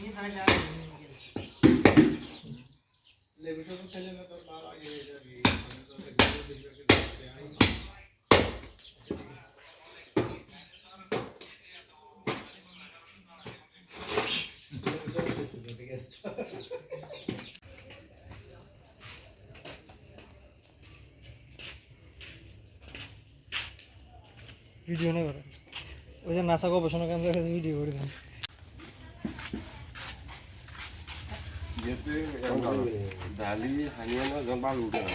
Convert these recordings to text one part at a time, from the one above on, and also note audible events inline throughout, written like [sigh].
Ini saja. Video না করে ওই যে নাসা গবেষণা কেন্দ্রের কাছে ভিডিও করে দেন ডালি হানিয়ানো বালু উঠে না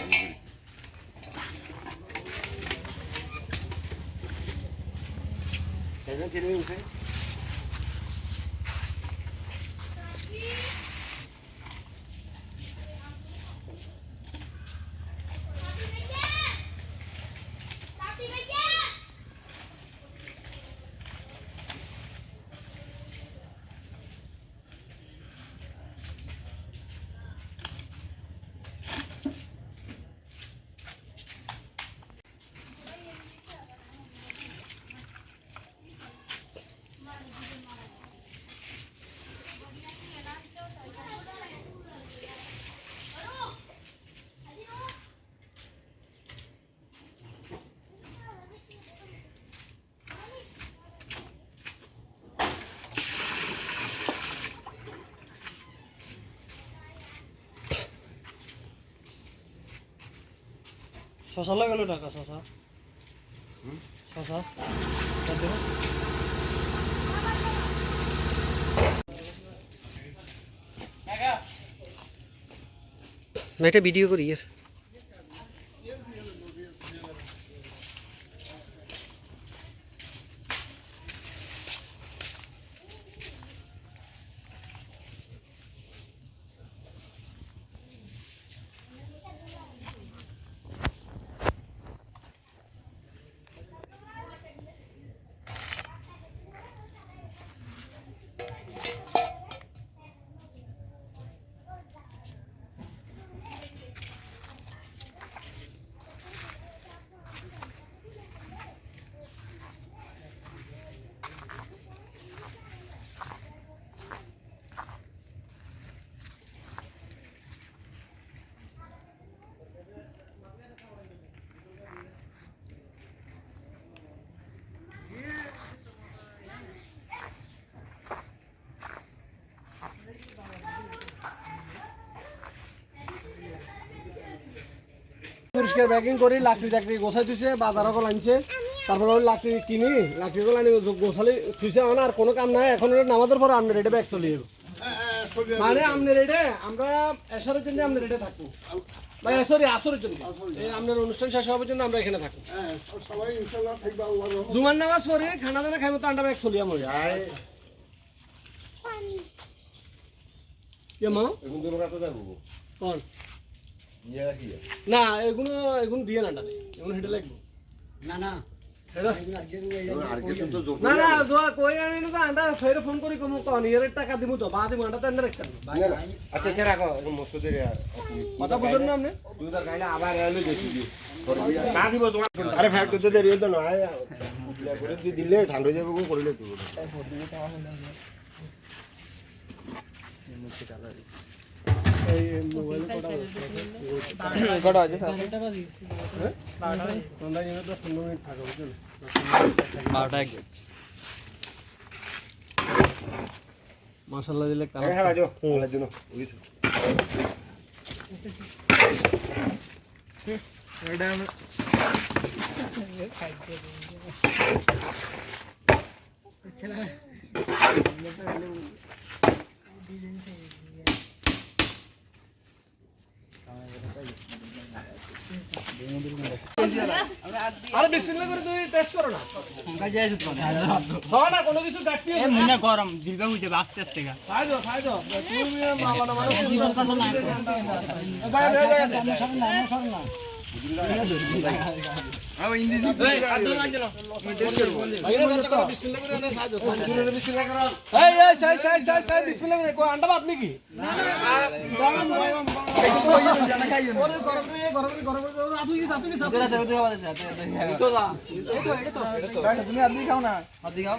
এখানে উঠে শশা লাগালো টাকা শশা। শশা। না এটা ভিডিও করি এর পরিষ্কার ব্যাগিং করি লাকড়ি টাকড়ি গোছাই দিছে বাজারও আনছে তারপরে ওই লাকড়ি কিনি লাকড়ি গুলো আনি গোছালি থুইছে আমার আর কোনো কাম নাই। এখন ওটা নামাজের পরে আমনের এটা ব্যাগ চলে যাব। মানে আমনের এটা আমরা এসারের জন্য আমনের এটা থাকব। ভাই সরি আসরের জন্য। এই আপনার অনুষ্ঠান শেষ হওয়ার জন্য আমরা এখানে থাকব। সবাই ইনশাল্লাহ থাকবে আল্লাহ জুমার নামাজ পরে খানা দানা তো আন্ডা ব্যাগ চলি আমার কে মা? এখন তো তো যাব। কোন? রাখি না এগুলো এগুলো দিয়ে না ডালে। এগুলো হেঁটে লাগবো। না না। হেঁটে। আর কিছু তো যোগ না না জোয়া কই আনি না তো আন্ডা ফের ফোন করি কমু কন এর টাকা দিমু তো বা দিমু আন্ডা তো আন্ডা রাখতাম আচ্ছা আচ্ছা রাখো এখন মসজিদের কথা বুঝুন না আপনি? আবার দিব আরে ফাইভ করতে দেরি হতো না দিলে ঠান্ডা যাবে করলে কটা আছে স্যার মিনিট থাকা বুঝলেন বারোটা এক মশলা দিলে জন্য বুঝছ আরে বিসমিল্লাহ করে তুই টেস্ট করো না। না কোনো কিছু ডাকতে মনে গরম জিলবা হইতে আস্তে আস্তে গা। খাই দাও খাই দাও তুমি মালা না। মানে জীবন কান্ড না। আন্ডা ভাত নাকি তুমি আদি খাও না? আদি খাও?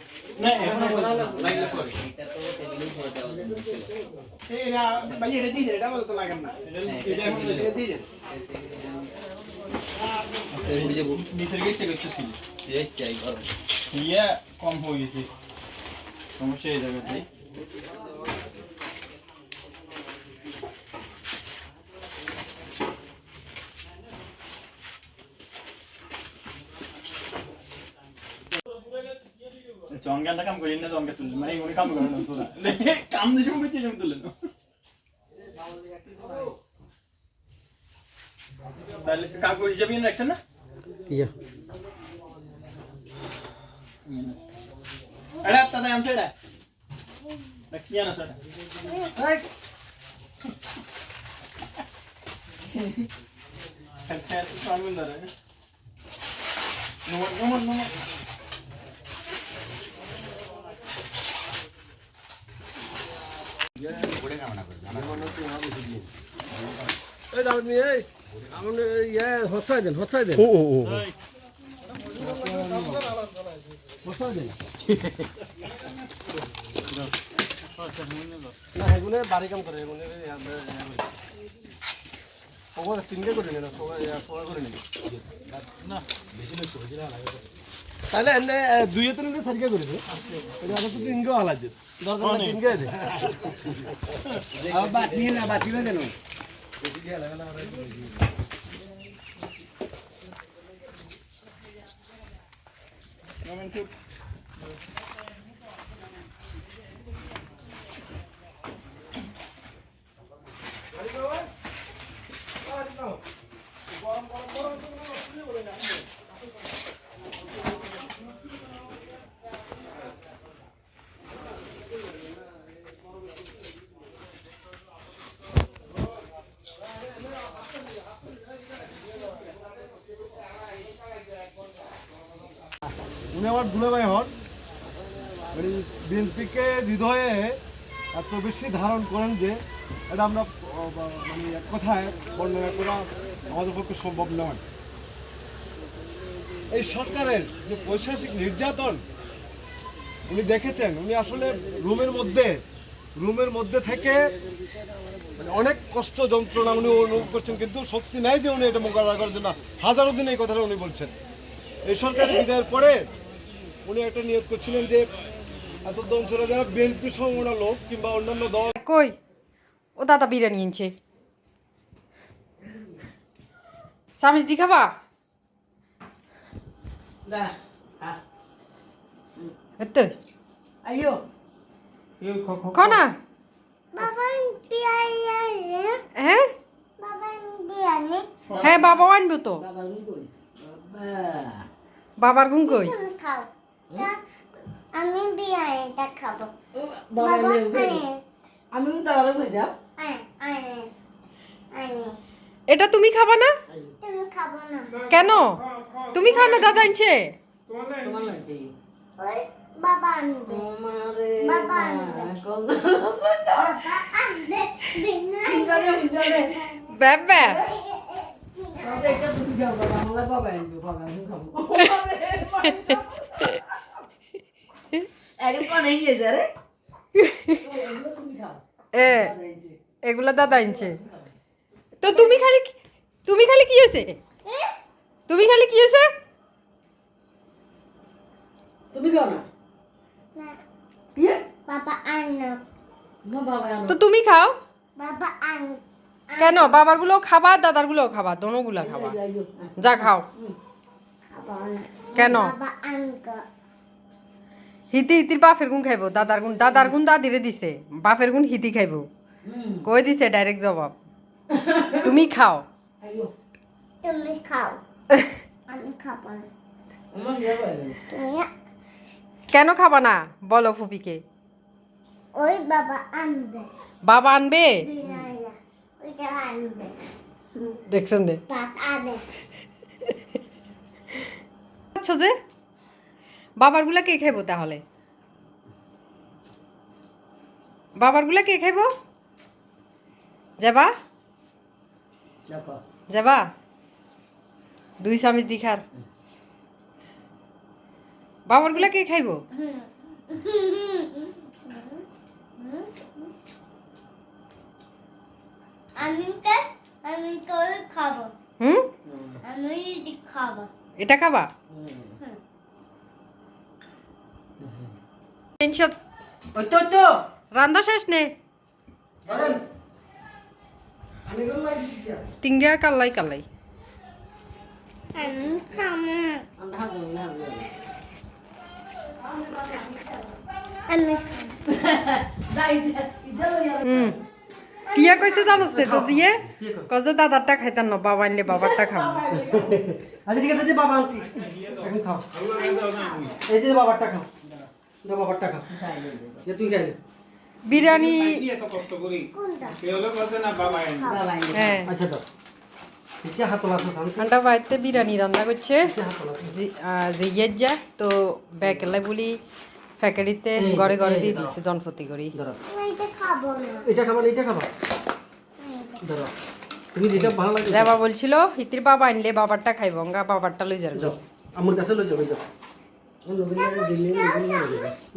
ইয়ে কম হয়ে গেছে সমস্যা এই জায়গাতে কাম না। দিয়ে তুলি মানে উনি কাম করেন না সোনা কাম দিছে মুখে চেয়ে তুলেন তাহলে কাকু হিসাবে রাখছেন না ইয়া এডা তাতে আনছে এডা না কি আনছে এডা খেলতে পারবেন না রে নমন নমন নমন এই দাও নি এই আমন ইয়ে হচ্ছাই দেন হচ্ছাই দেন ও ও ও না এগুলো বাড়ি কাম করে তিনটে করে সবাই করে নিন তাহলে এনে দুই তিনটে সারিকে করে দিন এটা তো তিনকে আলাদা দরকার না তিনকে দে। বাতি না বাতি না। দেন উনি আমার দুলাভাই হন মানে বিএনপিকে হৃদয়ে এত বেশি ধারণ করেন যে এটা আমরা মানে এক কথায় বর্ণনা করা আমাদের পক্ষে সম্ভব নয়। এই সরকারের যে পৈশাচিক নির্যাতন, উনি দেখেছেন, উনি আসলে রুমের মধ্যে রুমের মধ্যে থেকে মানে অনেক কষ্ট যন্ত্রণা উনি অনুভব করছেন, কিন্তু শক্তি নাই যে উনি এটা মোকাবেলা করার জন্য। হাজারো দিন এই কথাটা উনি বলছেন। এই সরকারের বিদায়ের পরে উনি একটা নিয়োগ করছিলেন যে এত অঞ্চলে যারা বিএনপি সমমনা লোক কিংবা অন্যান্য দল কই? ও দাদা বিরিয়ানি এনেছে সামিজ দি খাবা? এতো। Ayo, খাও না। Baba biryani. হ্যাঁ? হ্যাঁ বাবা আনব তো. বাবার গুণ কই? তা আমি বিরিয়ানিটা খাব। বাবা আমিও তাড়াতাড়ি হয়ে যাও এটা তুমি খাবা না? তুমি খাব না। কেন? তুমি খাও না দাদা আনছে। তোমার বাবা [laughs] এ এগুলা দাদা আনছে। তো তুমি খালি তুমি খালি কি হয়েছে? তুমি খালি কি হয়েছে? তুমি খাও না। ইয়ে? বাবা তো তুমি খাও। বাবা কেন? বাবারগুলো খাবা দাদারগুলো খাবা। দোনো গুলা খাবা যা খাও। কেন? হিতি হিতির বাপের গুণ খাইবো দাদার গুণ দাদার গুণ দাদিরে দিছে বাপের গুণ হিতি খাইবো। কই দিছে ডাইরেক্ট জবাব। তুমি খাও। তুমি খাও। [laughs] আমি খাব না। কেন খাবা না? বলো ফুপিকে ওই বাবা আনবে। বাবা আনবে? দেখছেন দে। ভাত আচ্ছা যে বাবারগুলা কে খাইবো তাহলে? বাবারগুলা কে খাইবো? যাবা? যাবা। দুই চামচ দি খার বাবারগুলা কে খাইবো আমি খাব। হুম? আমি খাব। এটা খাবা? টেনশন ওই তো তো রান্না শেষ নে। তিংডিয়া কাল্লাই কাল্লাই। পিয়া কইছে জানোস নে তো দিয়ে কজে দাদারটা খাইতাম না বাবা আনলে বাবারটা খাব আচ্ছা ঠিক আছে যে বাবা আনছি। এখন খাও। এই যে বাবারটা খাও দাও বাবারটা খাও যে তুই খাইলে বিরিয়ানি বাবা আনছি ঠান্ডা বাড়িতে বিরিয়ানি রান্না করছে। হাত তোলা আছে। জি- আহ, যে ইয়ের যা তো ব্যাকেলাই বলি ফ্যাক্টরিতে ঘরে ঘরে দিয়ে দিচ্ছে জনপতি করি। ধরো এটা খাব এটা খাবা না এটা খাবা? ধরো তুমি যেটা ভালো লাগে যাবা বলছিল হিতির বাবা আনলে বাবারটা খাইব গা বাবারটা লই যাবে। আমার কাছে লই যাও। নবীনের দিনে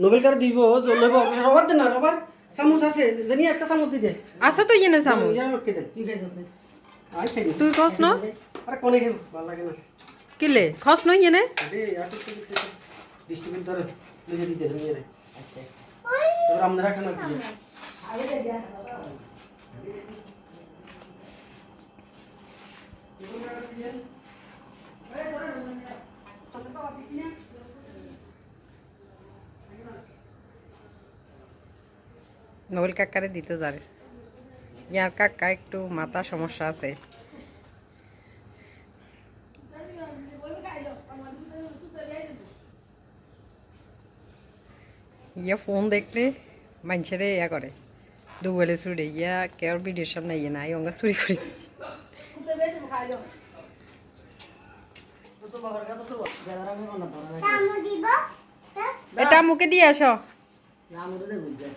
নোবেল কার দিব লইব রবার দেন না রবার। চামচ আছে জানি একটা চামচ দি দে। আছে তো ইয়ে চামু ইয়ার লটকে দেন তুই কস ন? আরে কোনে খাই ভালো লাগে না। কিলে? খস ন ইয়ে আরে আর ডিস্ট্রিবিউট ধরে লিখে দিতে না নিয়ে আচ্ছা। এবার আপনারা খানা কি নবীল কাকারে দিতে যারে ইয়ার কাকা একটু মাথা সমস্যা আছে। ইয়া ফোন দেখলে মানুষেরে ইয়া করে। দুবেলে ছুড়ে ইয়া কেউ ভিডিওর সামনে ইয়ে নাই আমরা চুরি করি। এটা মুখে দিয়ে আসো রামুরে দে বুঝছে আগে আমি জানি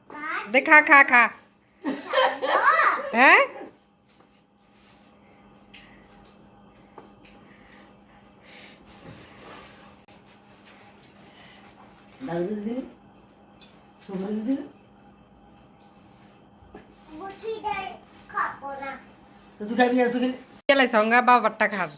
Đây kha kha kha. Hả? Dalga zil. Kıvırı zil. Bu çiğde kapona. Tutu kaybı ya tutu. Gel ay songa ba vatta khar.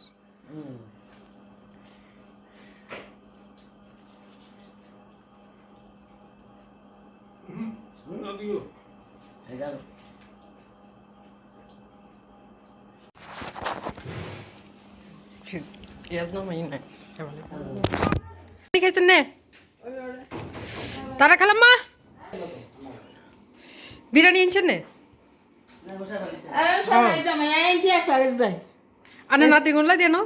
বুঝি দেয় খাব না তো তুই খাবি আর তুই খেলি গেলাই সঙ্গা বাবারটা খার খাইছেন নে তারা খালাম মা বিরিয়ানি আনছেন নে আনে নাতি গুনলা দিয়ে নো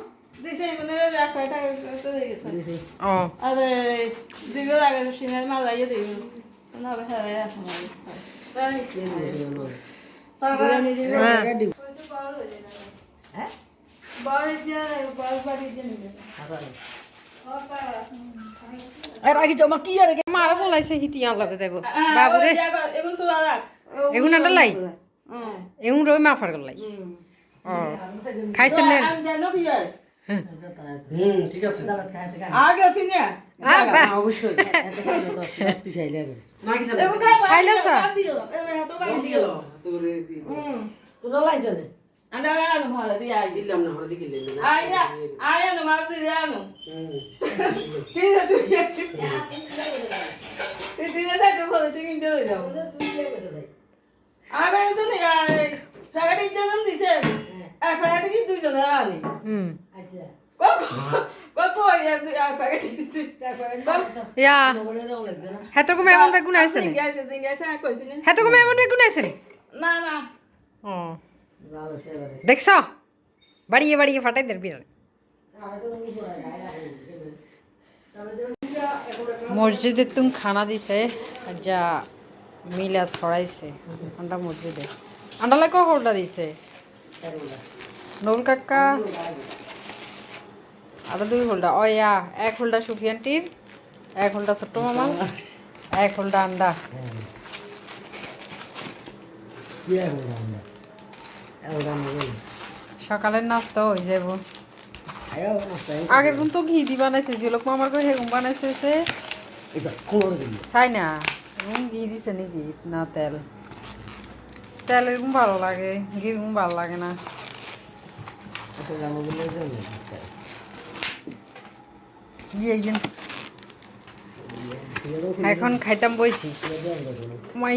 হ্যাঁ আর আগে জমা কি আর মারা বলাইছে হিতিয়া লগে যাইব। বাবুরে। তো এগুন আন্ডা লাই? এগুন রই মাফার গলাই ও। খাইছেন না? জানো কি হয়? হুম। ঠিক আছে। আগে আছি না অবশ্যই। [laughs] না কি যাবে। এবার খাই খাইলে হাতে তো তোরা দিয়ে আছে আছে কি দুইজন আনি হুম কত ফ্যাকাটি দিছে ইয়া হেতর কমে এমন বেগুন আইছে নি না হেতর এমন বেগুন আইছে না না ও দেখছ? বাড়িয়ে বাড়িয়ে ফাটাই বিড়াল। মসজিদে তুমি খানা দিছে, যা মিলা ছড়াইছে। আন্ডা মসজিদে। আন্ডা লাগে হোল্ডা দিছে? নুল কাকা। আদা দুই হোল্ডা ও ইয়া, এক হোল্ডা সুফিয়ানটির এক হোল্ডা ছোট্ট মামা, এক হোল্ডা আন্ডা? সকালের নাস্তা হয়ে যাব। আগের গুণ তো ঘি দি বানাইছে যে লোক মামার করে হেগুন বানাইছে হয়েছে। চাই না এরকম ঘি দিছে নাকি? না তেল। তেল এরকম ভালো লাগে ঘি এরকম ভালো লাগে না। এখন খাইতাম বইছি।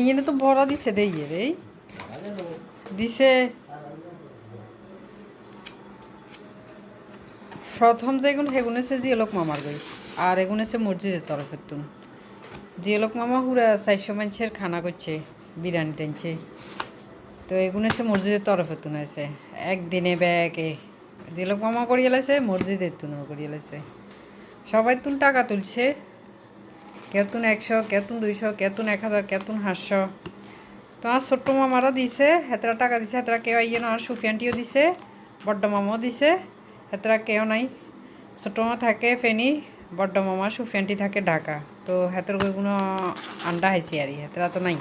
ইয়ে তো ভরা দিছে দে ইয়ে রে দিছে। প্রথম যে যেগুন সেগুন হচ্ছে জিয়লক মামার গই আর এগুন হচ্ছে মসজিদের তরফের তুন। জিয়লক মামা পুরা চারশো মানুষের খানা করছে, বিরিয়ানি টেনছে। তো এগুন হচ্ছে মসজিদের তরফের তুন আছে একদিনে ব্যাগে। জিয়লক মামা করিয়ে লাইছে, মসজিদের তুনও করিয়ে লাইছে। সবাই তুন টাকা তুলছে। কেতুন একশো কেতুন দুইশো কেতুন এক হাজার কেতুন হাঁসশো। তোমার ছোট্ট মামারা দিছে হেতরা টাকা দিছে হেতরা কেউ আইয়ে না সুফিয়ানটিও দিছে, বড্ড মামাও দিছে। হেতরা কেউ নাই। ছোট্ট মামা থাকে ফেনি বড্ড মামা সুফেনটি থাকে ঢাকা। তো হেতর কোনো আন্ডা হাইছি আর হেতরা তো নাই।